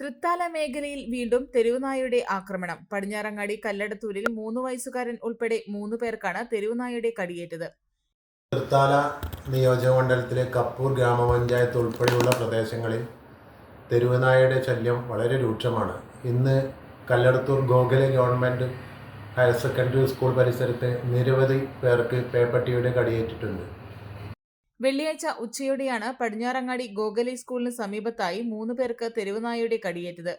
തൃത്താല മേഖലയിൽ വീണ്ടും തെരുവുനായയുടെ ആക്രമണം. പടിഞ്ഞാറങ്ങാടി കല്ലടത്തൂരിൽ മൂന്ന് വയസ്സുകാരൻ ഉൾപ്പെടെ മൂന്ന് പേർക്കാണ് തെരുവുനായയുടെ കടിയേറ്റത്. തൃത്താല നിയോജകമണ്ഡലത്തിലെ കപ്പൂർ ഗ്രാമപഞ്ചായത്ത് ഉൾപ്പെടെയുള്ള പ്രദേശങ്ങളിൽ തെരുവുനായയുടെ ശല്യം വളരെ രൂക്ഷമാണ്. ഇന്ന് Kalladathur Gokhale government higher secondary school പരിസരത്ത് നിരവധി പേർക്ക് പേപ്പട്ടിയുടെ കടിയേറ്റിട്ടുണ്ട്. വെള്ളിയാഴ്ച ഉച്ചയോടെയാണ് പടിഞ്ഞാറങ്ങാടി ഗോഗലി സ്കൂളിന് സമീപത്തായി മൂന്ന് പേർക്ക് തെരുവുനായയുടെ കടിയേറ്റത്.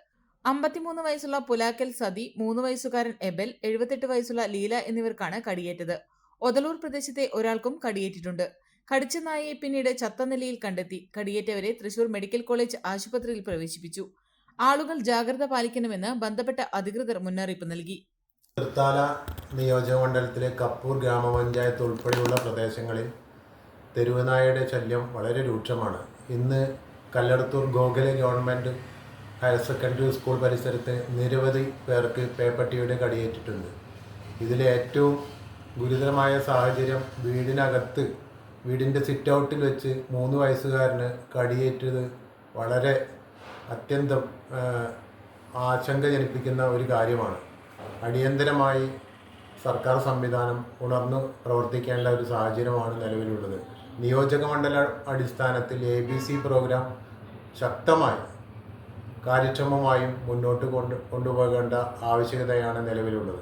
അമ്പത്തിമൂന്ന് വയസ്സുള്ള പുലാക്കൽ സതി മൂന്ന് വയസ്സുകാരൻ എബൽ എഴുപത്തെട്ട് വയസ്സുള്ള ലീല എന്നിവർക്കാണ് കടിയേറ്റത്. ഒതലൂർ പ്രദേശത്തെ ഒരാൾക്കും കടിയേറ്റിട്ടുണ്ട്. കടിച്ച നായയെ പിന്നീട് ചത്ത നിലയിൽ കണ്ടെത്തി. കടിയേറ്റവരെ തൃശൂർ മെഡിക്കൽ കോളേജ് ആശുപത്രിയിൽ പ്രവേശിപ്പിച്ചു. ആളുകൾ ജാഗ്രത പാലിക്കണമെന്ന് ബന്ധപ്പെട്ട അധികൃതർ മുന്നറിയിപ്പ് നൽകി. തൃത്താല നിയോജകമണ്ഡലത്തിലെ കപ്പൂർ ഗ്രാമപഞ്ചായത്ത് ഉൾപ്പെടെയുള്ള പ്രദേശങ്ങളിൽ തെരുവുനായയുടെ ശല്യം വളരെ രൂക്ഷമാണ്. ഇന്ന് Kalladathur Gokhale government higher secondary school പരിസരത്ത് നിരവധി പേർക്ക് പേപ്പട്ടിയുടെ കടിയേറ്റിട്ടുണ്ട്. ഇതിലെ ഏറ്റവും ഗുരുതരമായ സാഹചര്യം വീടിനകത്ത് വീടിന്റെ സിറ്റ് ഔട്ടിൽ വെച്ച് മൂന്ന് വയസ്സുകാരന് കടിയേറ്റത് വളരെ അത്യന്തം ആശങ്ക ജനിപ്പിക്കുന്ന ഒരു കാര്യമാണ്. അടിയന്തരമായി സർക്കാർ സംവിധാനം ഉണർന്ന് പ്രവർത്തിക്കേണ്ട ഒരു സാഹചര്യമാണ് നിലവിലുള്ളത്. നിയോജകമണ്ഡല അടിസ്ഥാനത്തിൽ എ ബി സി പ്രോഗ്രാം ശക്തമായി കാര്യക്ഷമമായും മുന്നോട്ട് കൊണ്ട് കൊണ്ടുപോകേണ്ട ആവശ്യകതയാണ് നിലവിലുള്ളത്.